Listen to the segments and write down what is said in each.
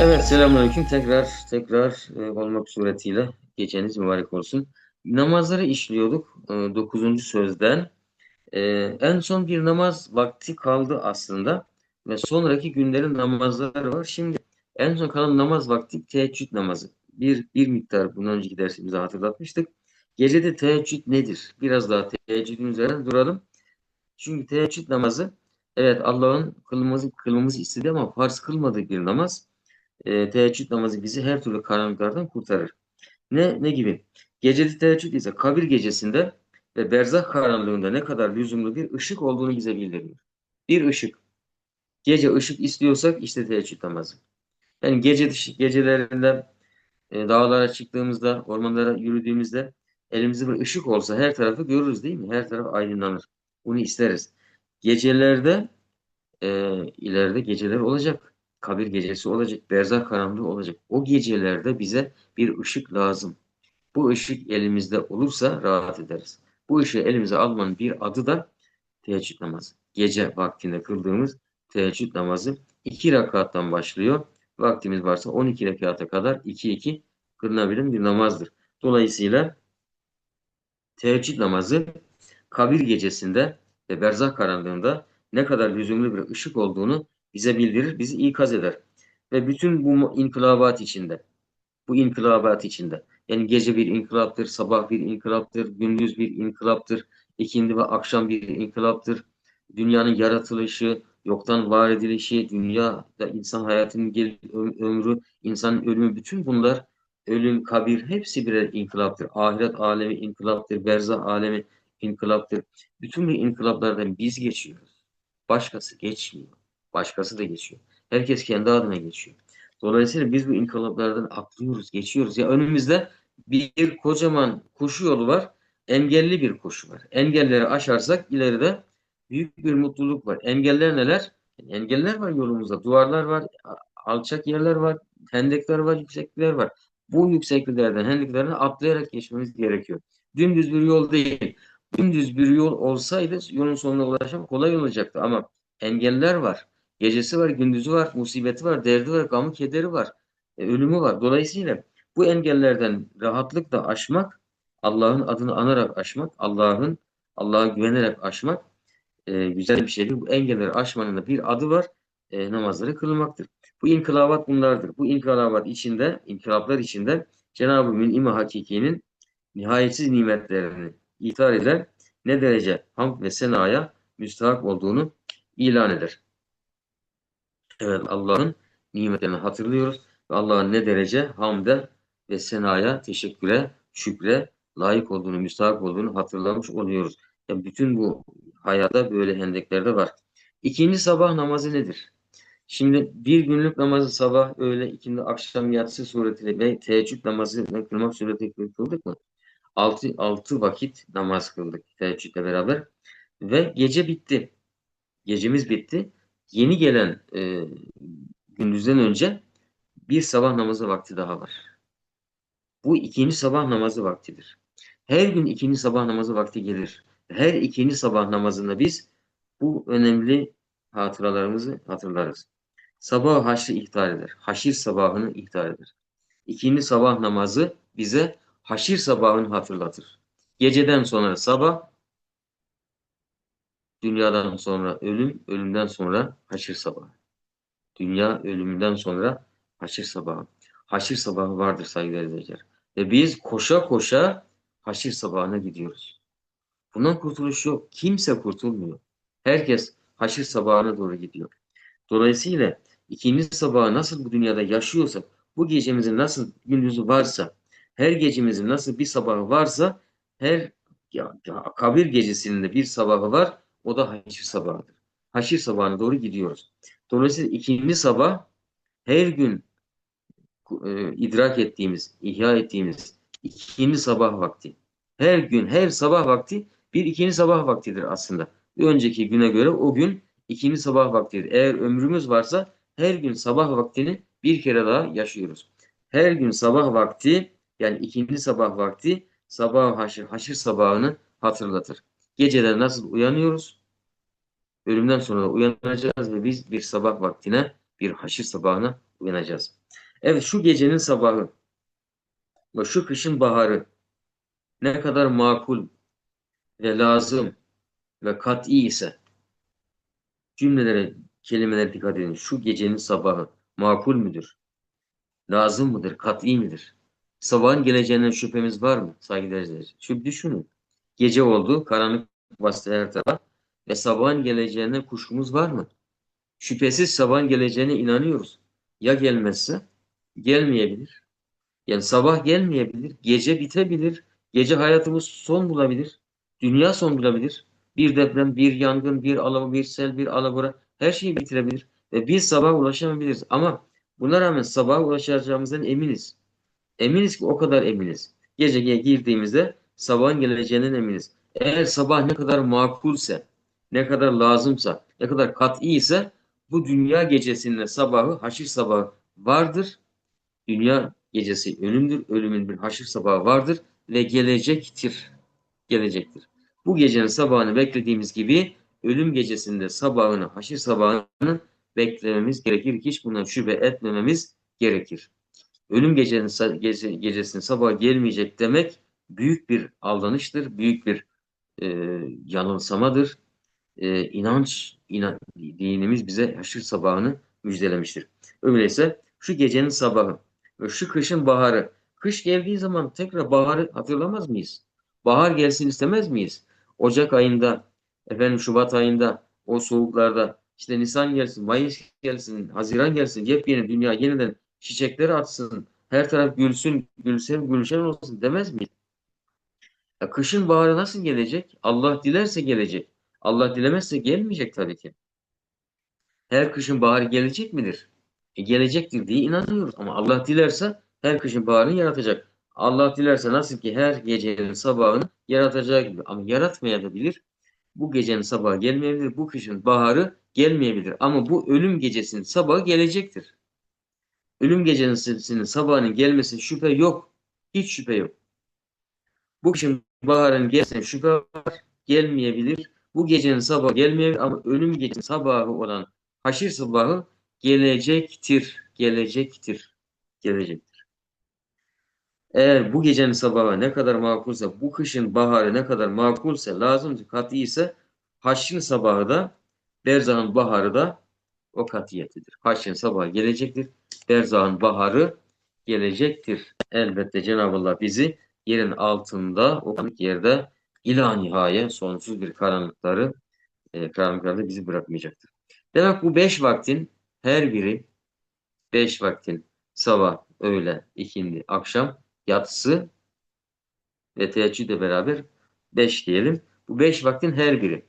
Evet, selamünaleyküm. Tekrar tekrar e, olmak suretiyle geceniz mübarek olsun. Namazları işliyorduk e, 9. sözden. E, en son bir namaz vakti kaldı aslında ve sonraki günlerin namazları var. Şimdi en son kalan namaz vakti teheccüd namazı. Bir, bir miktar bundan önceki dersimizde hatırlatmıştık. Gecede teheccüd nedir? Biraz daha teheccüdün üzerine duralım. Çünkü teheccüd namazı evet Allah'ın kılmamızı, kılmamızı istediği ama farz kılmadığı bir namaz e, teheccüd namazı bizi her türlü karanlıklardan kurtarır. Ne ne gibi? Geceli teheccüd ise kabir gecesinde ve berzah karanlığında ne kadar lüzumlu bir ışık olduğunu bize bildiriyor. Bir ışık. Gece ışık istiyorsak işte teheccüd namazı. Yani gece gecelerinde e, dağlara çıktığımızda, ormanlara yürüdüğümüzde elimizde bir ışık olsa her tarafı görürüz değil mi? Her taraf aydınlanır. Bunu isteriz. Gecelerde e, ileride geceler olacak kabir gecesi olacak, berzah karanlığı olacak. O gecelerde bize bir ışık lazım. Bu ışık elimizde olursa rahat ederiz. Bu ışığı elimize almanın bir adı da teheccüd namazı. Gece vaktinde kıldığımız teheccüd namazı iki rakattan başlıyor. Vaktimiz varsa 12 rekata kadar 2-2 kılınabilen bir namazdır. Dolayısıyla teheccüd namazı kabir gecesinde ve berzah karanlığında ne kadar lüzumlu bir ışık olduğunu bize bildirir, bizi ikaz eder. Ve bütün bu inkılabat içinde, bu inkılabat içinde, yani gece bir inkılaptır, sabah bir inkılaptır, gündüz bir inkılaptır, ikindi ve akşam bir inkılaptır. Dünyanın yaratılışı, yoktan var edilişi, dünyada insan hayatının gel ömrü, insanın ölümü, bütün bunlar ölüm, kabir hepsi birer inkılaptır. Ahiret alemi inkılaptır, berzah alemi inkılaptır. Bütün bu inkılaplardan biz geçiyoruz. Başkası geçmiyor. Başkası da geçiyor. Herkes kendi adına geçiyor. Dolayısıyla biz bu inkılaplardan atlıyoruz, geçiyoruz. Ya önümüzde bir kocaman koşu yolu var. Engelli bir koşu var. Engelleri aşarsak ileride büyük bir mutluluk var. Engeller neler? engeller var yolumuzda. Duvarlar var, alçak yerler var, hendekler var, yükseklikler var. Bu yüksekliklerden, hendeklerden atlayarak geçmemiz gerekiyor. Dümdüz bir yol değil. Dümdüz bir yol olsaydı yolun sonuna ulaşmak kolay olacaktı ama engeller var. Gecesi var, gündüzü var, musibeti var, derdi var, gamı, kederi var, e, ölümü var. Dolayısıyla bu engellerden rahatlıkla aşmak, Allah'ın adını anarak aşmak, Allah'ın Allah'a güvenerek aşmak e, güzel bir şeydir. Bu engelleri aşmanın da bir adı var. E, namazları kılmaktır. Bu inkılabat bunlardır. Bu inkılabat içinde, inkılaplar içinde Cenab-ı Mün'im-i Hakiki'nin nihayetsiz nimetlerini ithar eder. Ne derece hamd ve senaya müstahak olduğunu ilan eder. Evet Allah'ın nimetlerini hatırlıyoruz ve Allah'ın ne derece hamde ve senaya, teşekküre, şükre layık olduğunu, müstahak olduğunu hatırlamış oluyoruz. Yani bütün bu hayata böyle hendeklerde var. İkinci sabah namazı nedir? Şimdi bir günlük namazı sabah, öğle, ikindi, akşam, yatsı suretiyle ve teheccüd namazı kılmak suretiyle kıldık mı? Altı, altı vakit namaz kıldık teheccüdle beraber. Ve gece bitti. Gecemiz bitti yeni gelen e, gündüzden önce bir sabah namazı vakti daha var. Bu ikinci sabah namazı vaktidir. Her gün ikinci sabah namazı vakti gelir. Her ikinci sabah namazında biz bu önemli hatıralarımızı hatırlarız. Sabah haşrı ihtar eder. Haşir sabahını ihtar eder. İkinci sabah namazı bize haşir sabahını hatırlatır. Geceden sonra sabah, Dünyadan sonra ölüm, ölümden sonra haşir sabahı. Dünya ölümünden sonra haşir sabahı. Haşir sabahı vardır saygıdeğer izleyiciler. Ve biz koşa koşa haşir sabahına gidiyoruz. Bundan kurtuluş yok. Kimse kurtulmuyor. Herkes haşir sabahına doğru gidiyor. Dolayısıyla ikinci sabahı nasıl bu dünyada yaşıyorsak, bu gecemizin nasıl gündüzü varsa, her gecemizin nasıl bir sabahı varsa, her ya, ya, kabir gecesinin de bir sabahı var. O da haşir sabahıdır. Haşir sabahına doğru gidiyoruz. Dolayısıyla ikinci sabah her gün e, idrak ettiğimiz, ihya ettiğimiz ikinci sabah vakti. Her gün, her sabah vakti bir ikinci sabah vaktidir aslında. Önceki güne göre o gün ikinci sabah vaktidir. Eğer ömrümüz varsa her gün sabah vaktini bir kere daha yaşıyoruz. Her gün sabah vakti yani ikinci sabah vakti sabah haşir, haşir sabahını hatırlatır. Geceden nasıl uyanıyoruz? Ölümden sonra da uyanacağız ve biz bir sabah vaktine, bir haşir sabahına uyanacağız. Evet şu gecenin sabahı ve şu kışın baharı ne kadar makul ve lazım ve kat'i ise cümlelere, kelimelere dikkat edin. Şu gecenin sabahı makul müdür? Lazım mıdır? Kat'i midir? Sabahın geleceğinden şüphemiz var mı saygıdeğer? Şu düşünün. Gece oldu, karanlık bastı her tarafa ve sabahın geleceğinden kuşkumuz var mı? Şüphesiz sabahın geleceğine inanıyoruz. Ya gelmezse? Gelmeyebilir. Yani sabah gelmeyebilir, gece bitebilir, gece hayatımız son bulabilir, dünya son bulabilir. Bir deprem, bir yangın, bir alava, bir sel, bir alabora her şeyi bitirebilir. Ve biz sabaha ulaşamayabiliriz. Ama buna rağmen sabaha ulaşacağımızdan eminiz. Eminiz ki o kadar eminiz. Geceye girdiğimizde sabahın geleceğinden eminiz. Eğer sabah ne kadar makulse, ne kadar lazımsa, ne kadar kat'i ise bu dünya gecesinde sabahı, haşir sabahı vardır. Dünya gecesi ölümdür, ölümün bir haşir sabahı vardır ve gelecektir. Gelecektir. Bu gecenin sabahını beklediğimiz gibi ölüm gecesinde sabahını, haşir sabahını beklememiz gerekir. Hiç bundan şüphe etmememiz gerekir. Ölüm gecenin, gece, gecesinin sabah gelmeyecek demek büyük bir aldanıştır, büyük bir e, yanılsamadır. E, inanç, inan, dinimiz bize haşir sabahını müjdelemiştir. Öyleyse şu gecenin sabahı ve şu kışın baharı. Kış geldiği zaman tekrar baharı hatırlamaz mıyız? Bahar gelsin istemez miyiz? Ocak ayında, efendim Şubat ayında, o soğuklarda işte Nisan gelsin, Mayıs gelsin, Haziran gelsin, yepyeni dünya yeniden çiçekleri atsın, her taraf gülsün, gülsen, gülşen olsun demez miyiz? Ya kışın baharı nasıl gelecek? Allah dilerse gelecek. Allah dilemezse gelmeyecek tabii ki. Her kışın baharı gelecek midir? E, gelecektir diye inanıyoruz. Ama Allah dilerse her kışın baharını yaratacak. Allah dilerse nasıl ki her gecenin sabahını yaratacağı gibi. Ama yaratmayabilir. Bu gecenin sabahı gelmeyebilir. Bu kışın baharı gelmeyebilir. Ama bu ölüm gecesinin sabahı gelecektir. Ölüm gecesinin sabahının gelmesi şüphe yok. Hiç şüphe yok. Bu kışın baharın gelmesine şüphe var. Gelmeyebilir. Bu gecenin sabahı gelmeyebilir ama ölüm gecesinin sabahı olan haşir sabahı gelecektir. Gelecektir. Gelecektir. Eğer bu gecenin sabahı ne kadar makulse, bu kışın baharı ne kadar makulse, lazımcı katı ise haşrin sabahı da berzahın baharı da o katiyetidir. Haşrin sabahı gelecektir. Berzahın baharı gelecektir. Elbette Cenab-ı Allah bizi yerin altında, o yerde ila nihaye sonsuz bir karanlıkları e, karanlıklarda bizi bırakmayacaktır. Demek bu beş vaktin her biri beş vaktin sabah, öğle, ikindi, akşam, yatsı ve teheccüdle beraber beş diyelim. Bu beş vaktin her biri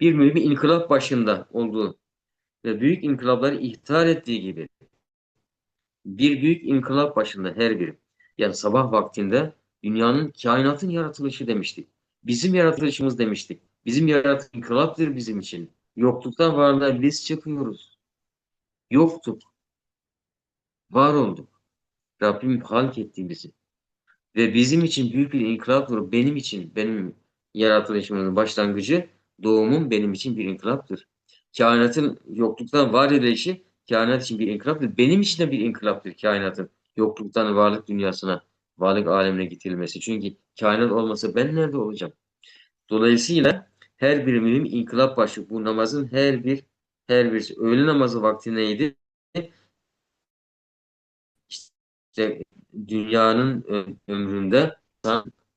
bir mühim inkılap başında olduğu ve büyük inkılapları ihtar ettiği gibi bir büyük inkılap başında her biri. Yani sabah vaktinde dünyanın, kainatın yaratılışı demiştik. Bizim yaratılışımız demiştik. Bizim yaratılış inkılaptır bizim için. Yokluktan varlığa biz çıkıyoruz. Yoktuk. Var olduk. Rabbim halk etti bizi. Ve bizim için büyük bir inkılaptır. Benim için, benim yaratılışımın başlangıcı, doğumum benim için bir inkılaptır. Kainatın yokluktan var edilişi, kainat için bir inkılaptır. Benim için de bir inkılaptır kainatın yokluktan varlık dünyasına, varlık alemine getirilmesi. Çünkü kainat olmasa ben nerede olacağım? Dolayısıyla her bir mühim inkılap başı. Bu namazın her bir her bir öğle namazı vakti neydi? İşte dünyanın ömründe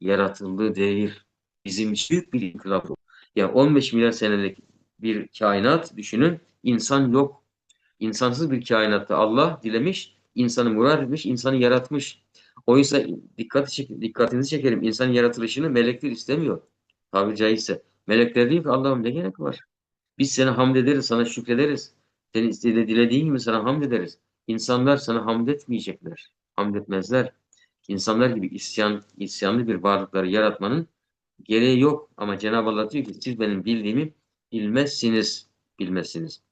yaratıldığı devir bizim büyük bir inkılap. Yani 15 milyar senelik bir kainat düşünün. insan yok. İnsansız bir kainatta Allah dilemiş, insanı murad etmiş, insanı yaratmış. Oysa dikkat, dikkatinizi çekerim. İnsanın yaratılışını melekler istemiyor. Tabiri caizse. Melekler diyor ki Allah'ım ne gerek var? Biz sana hamd ederiz, sana şükrederiz. Seni istediği, dilediğin gibi sana hamd ederiz. İnsanlar sana hamd etmeyecekler. Hamd etmezler. İnsanlar gibi isyan, isyanlı bir varlıkları yaratmanın gereği yok. Ama Cenab-ı Allah diyor ki siz benim bildiğimi bilmezsiniz. Bilmezsiniz.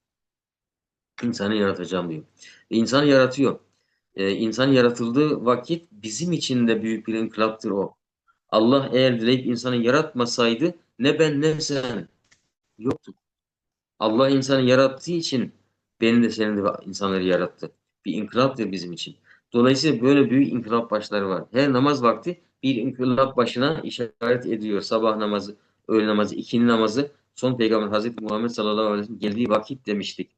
İnsanı yaratacağım diyor. Ve yaratıyor. Ee, insan yaratıldığı vakit bizim için de büyük bir inkılaptır o. Allah eğer dileyip insanı yaratmasaydı ne ben ne sen yoktuk. Allah insanı yarattığı için beni de seni de insanları yarattı. Bir inkılaptır bizim için. Dolayısıyla böyle büyük inkılap başları var. Her namaz vakti bir inkılap başına işaret ediyor. Sabah namazı, öğle namazı, ikindi namazı son peygamber Hazreti Muhammed sallallahu aleyhi ve sellem geldiği vakit demiştik.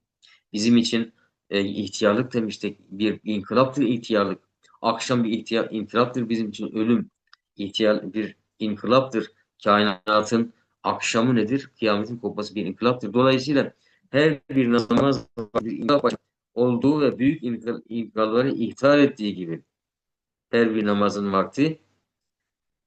Bizim için e, ihtiyarlık demiştik. Bir inkılaptır ihtiyarlık. Akşam bir ihtiyar, inkılaptır bizim için ölüm. İhtiyar bir inkılaptır. Kainatın akşamı nedir? Kıyametin kopması bir inkılaptır. Dolayısıyla her bir namaz bir inkılap olduğu ve büyük inkılapları ihtar ettiği gibi her bir namazın vakti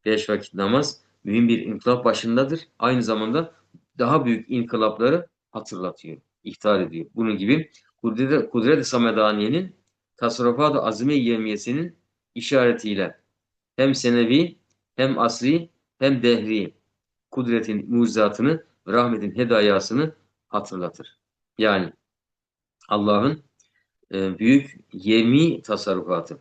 beş vakit namaz mühim bir inkılap başındadır. Aynı zamanda daha büyük inkılapları hatırlatıyor, ihtar ediyor. Bunun gibi Kudret-i Kudret Samedaniye'nin tasarrufat-ı azime yemiyesinin işaretiyle hem senevi hem asri hem dehri kudretin mucizatını ve rahmetin hedayasını hatırlatır. Yani Allah'ın e, büyük yemi tasarrufatı.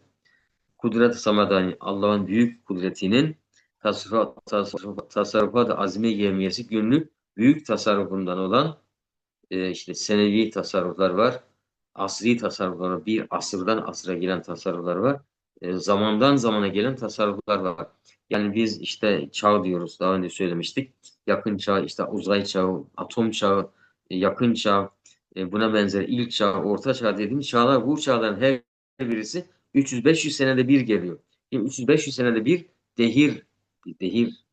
Kudret-i Samadani, Allah'ın büyük kudretinin tasarrufat, tasarrufat, tasarrufat azime yemiyesi günlük büyük tasarrufundan olan e, işte senevi tasarruflar var. Asri tasarruflar var. Bir asırdan asıra gelen tasarruflar var. E, zamandan zamana gelen tasarruflar var. Yani biz işte çağ diyoruz. Daha önce söylemiştik. Yakın çağ, işte uzay çağı, atom çağı, e, yakın çağ, e, buna benzer ilk çağ, orta çağ dediğimiz çağlar bu çağların her birisi 300-500 senede bir geliyor. Yani 300-500 senede bir dehir dehir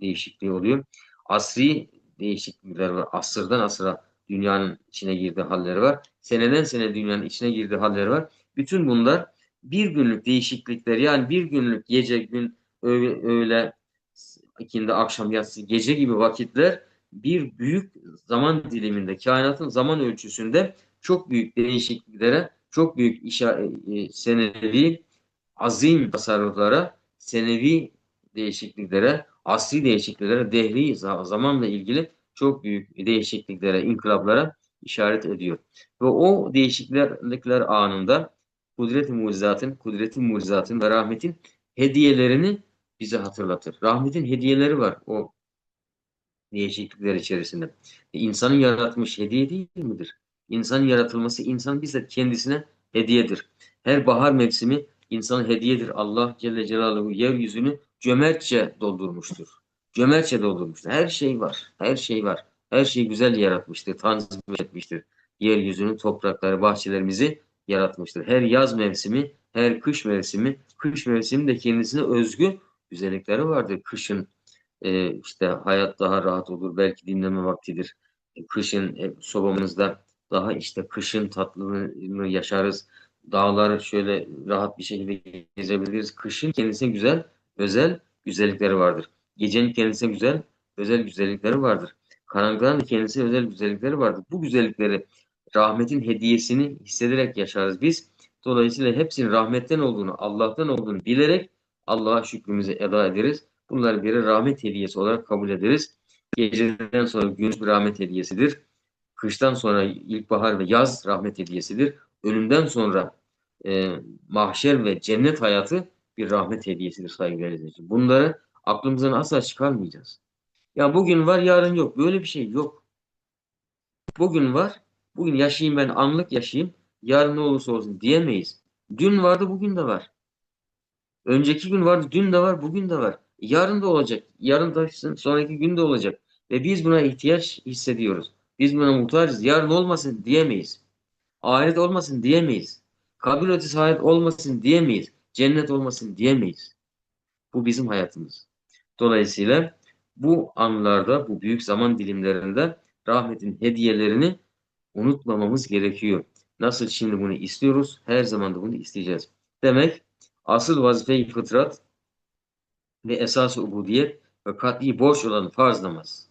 değişikliği oluyor. Asri değişiklikler var. Asırdan asıra dünyanın içine girdiği halleri var. Seneden sene dünyanın içine girdiği halleri var. Bütün bunlar bir günlük değişiklikler yani bir günlük gece gün öğle, öğle ikindi akşam yatsı gece gibi vakitler bir büyük zaman diliminde kainatın zaman ölçüsünde çok büyük değişikliklere çok büyük işa, e, senevi azim tasarruflara senevi değişikliklere asli değişikliklere dehri zamanla ilgili çok büyük değişikliklere, inkılaplara işaret ediyor. Ve o değişiklikler anında kudret-i mucizatın, kudret-i mucizatın ve rahmetin hediyelerini bize hatırlatır. Rahmetin hediyeleri var o değişiklikler içerisinde. İnsanın yaratmış hediye değil midir? İnsanın yaratılması insan bizzat kendisine hediyedir. Her bahar mevsimi insanın hediyedir. Allah Celle Celaluhu yeryüzünü cömertçe doldurmuştur. Cömertçe doldurmuştur. Her şey var. Her şey var. Her şeyi güzel yaratmıştır. Tanzim etmiştir. Yeryüzünü, toprakları, bahçelerimizi yaratmıştır. Her yaz mevsimi, her kış mevsimi, kış mevsimi de kendisine özgü güzellikleri vardır. Kışın e, işte hayat daha rahat olur. Belki dinleme vaktidir. Kışın e, sobamızda daha işte kışın tatlılığını yaşarız. Dağları şöyle rahat bir şekilde gezebiliriz. Kışın kendisine güzel, özel güzellikleri vardır. Gecenin kendisine güzel, özel güzellikleri vardır. Karanlıkların kendisine özel güzellikleri vardır. Bu güzellikleri rahmetin hediyesini hissederek yaşarız biz. Dolayısıyla hepsinin rahmetten olduğunu, Allah'tan olduğunu bilerek Allah'a şükrümüzü eda ederiz. Bunları bir rahmet hediyesi olarak kabul ederiz. Geceden sonra güneş bir rahmet hediyesidir. Kıştan sonra ilkbahar ve yaz rahmet hediyesidir. Ölümden sonra e, mahşer ve cennet hayatı bir rahmet hediyesidir saygıdeğer izleyiciler. Bunları aklımızdan asla çıkarmayacağız. Ya bugün var yarın yok. Böyle bir şey yok. Bugün var. Bugün yaşayayım ben anlık yaşayayım. Yarın ne olursa olsun diyemeyiz. Dün vardı bugün de var. Önceki gün vardı dün de var bugün de var. Yarın da olacak. Yarın da sonraki gün de olacak. Ve biz buna ihtiyaç hissediyoruz. Biz buna muhtacız. Yarın olmasın diyemeyiz. Ahiret olmasın diyemeyiz. Kabul ötesi hayat olmasın diyemeyiz. Cennet olmasın diyemeyiz. Bu bizim hayatımız. Dolayısıyla bu anlarda, bu büyük zaman dilimlerinde rahmetin hediyelerini unutmamamız gerekiyor. Nasıl şimdi bunu istiyoruz, her zaman da bunu isteyeceğiz. Demek asıl vazife-i fıtrat ve esas-ı ubudiyet ve kat'i borç olan farz namaz.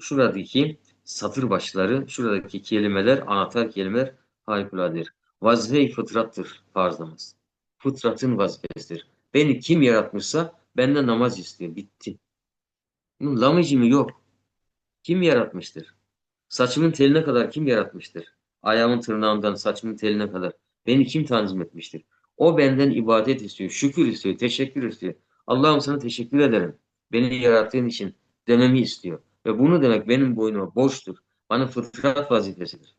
Şuradaki satır başları, şuradaki kelimeler, anahtar kelimeler harikuladedir. Vazife-i fıtrattır farz namaz. Fıtratın vazifesidir. Beni kim yaratmışsa benden namaz istiyor. Bitti. Bunun lamıcımı yok. Kim yaratmıştır? Saçımın teline kadar kim yaratmıştır? Ayağımın tırnağından saçımın teline kadar. Beni kim tanzim etmiştir? O benden ibadet istiyor, şükür istiyor, teşekkür istiyor. Allah'ım sana teşekkür ederim. Beni yarattığın için dememi istiyor. Ve bunu demek benim boynuma borçtur. Bana fıtrat vazifesidir.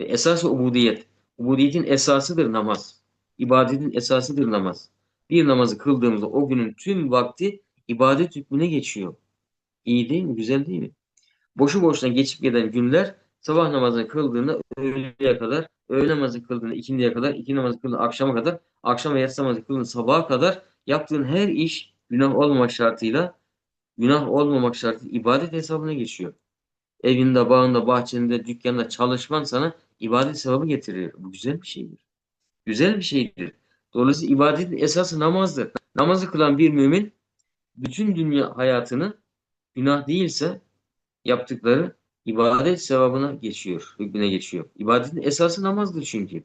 Ve esas ubudiyet, Ubudiyetin esasıdır namaz. İbadetin esasıdır namaz. Bir namazı kıldığımızda o günün tüm vakti ibadet hükmüne geçiyor. İyi değil mi? Güzel değil mi? Boşu boşuna geçip giden günler sabah namazını kıldığında öğleye kadar, öğle namazı kıldığında ikindiye kadar, iki namazı kıldığında akşama kadar, akşam ve yatsı namazı kıldığında sabaha kadar yaptığın her iş günah olmamak şartıyla, günah olmamak şartıyla ibadet hesabına geçiyor. Evinde, bağında, bahçende, dükkanda çalışman sana ibadet sevabı getirir. Bu güzel bir şeydir. Güzel bir şeydir. Dolayısıyla ibadetin esası namazdır. Namazı kılan bir mümin bütün dünya hayatını günah değilse yaptıkları ibadet sevabına geçiyor, hükmüne geçiyor. İbadetin esası namazdır çünkü.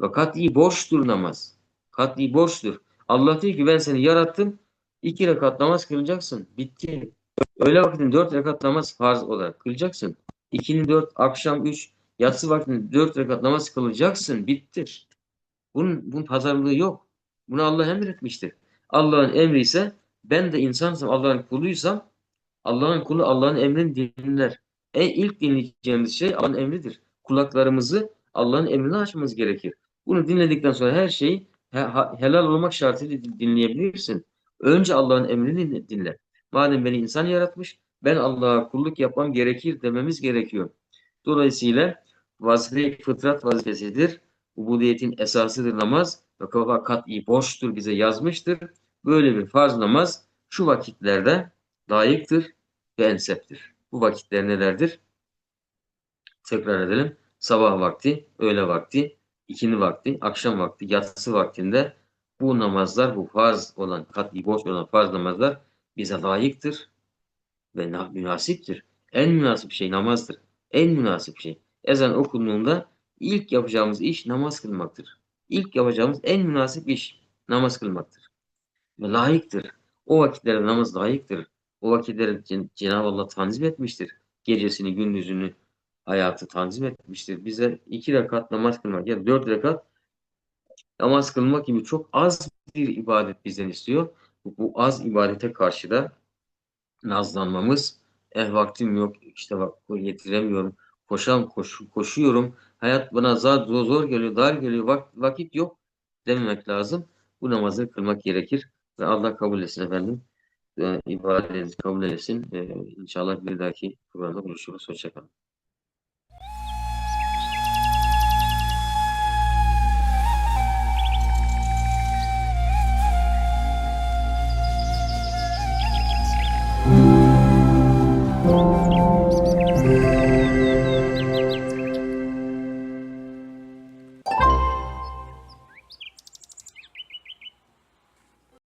Ve kat'i borçtur namaz. Kat'i borçtur. Allah diyor ki ben seni yarattım. iki rekat namaz kılacaksın. Bitti. Öğle vaktinde dört rekat namaz farz olarak kılacaksın. İkindi dört, akşam üç, yatsı vaktinde dört rekat namaz kılacaksın. Bitti. Bunun, bunun pazarlığı yok. Bunu Allah emretmiştir. Allah'ın emri ise ben de insansam, Allah'ın kuluysam Allah'ın kulu Allah'ın emrini dinler. En ilk dinleyeceğimiz şey Allah'ın emridir. Kulaklarımızı Allah'ın emrine açmamız gerekir. Bunu dinledikten sonra her şeyi helal olmak şartıyla din- dinleyebilirsin. Önce Allah'ın emrini dinle. Madem beni insan yaratmış, ben Allah'a kulluk yapmam gerekir dememiz gerekiyor. Dolayısıyla vazife fıtrat vazifesidir. Ubudiyetin esasıdır namaz ve kafa kat'i borçtur bize yazmıştır. Böyle bir farz namaz şu vakitlerde layıktır ve enseptir. Bu vakitler nelerdir? Tekrar edelim. Sabah vakti, öğle vakti, ikindi vakti, akşam vakti, yatsı vaktinde bu namazlar, bu farz olan, kat'i borç olan farz namazlar bize layıktır ve na- münasiptir. En münasip şey namazdır. En münasip şey. Ezan okunduğunda ilk yapacağımız iş namaz kılmaktır. İlk yapacağımız en münasip iş namaz kılmaktır. Ve layıktır. O vakitlerde namaz layıktır. O vakitleri Cen- Cenab-ı Allah tanzim etmiştir. Gecesini, gündüzünü, hayatı tanzim etmiştir. Bize iki rekat namaz kılmak ya da dört rekat namaz kılmak gibi çok az bir ibadet bizden istiyor. Bu az ibadete karşı da nazlanmamız, eh vaktim yok, işte bak yetiremiyorum, koşam, koş, koşuyorum, hayat bana zor, zor, geliyor, dar geliyor, vak, vakit yok dememek lazım. Bu namazı kılmak gerekir ve Allah kabul etsin efendim. Ee, ibadetinizi kabul etsin. Ee, inşallah bir dahaki programda buluşuruz. Hoşçakalın.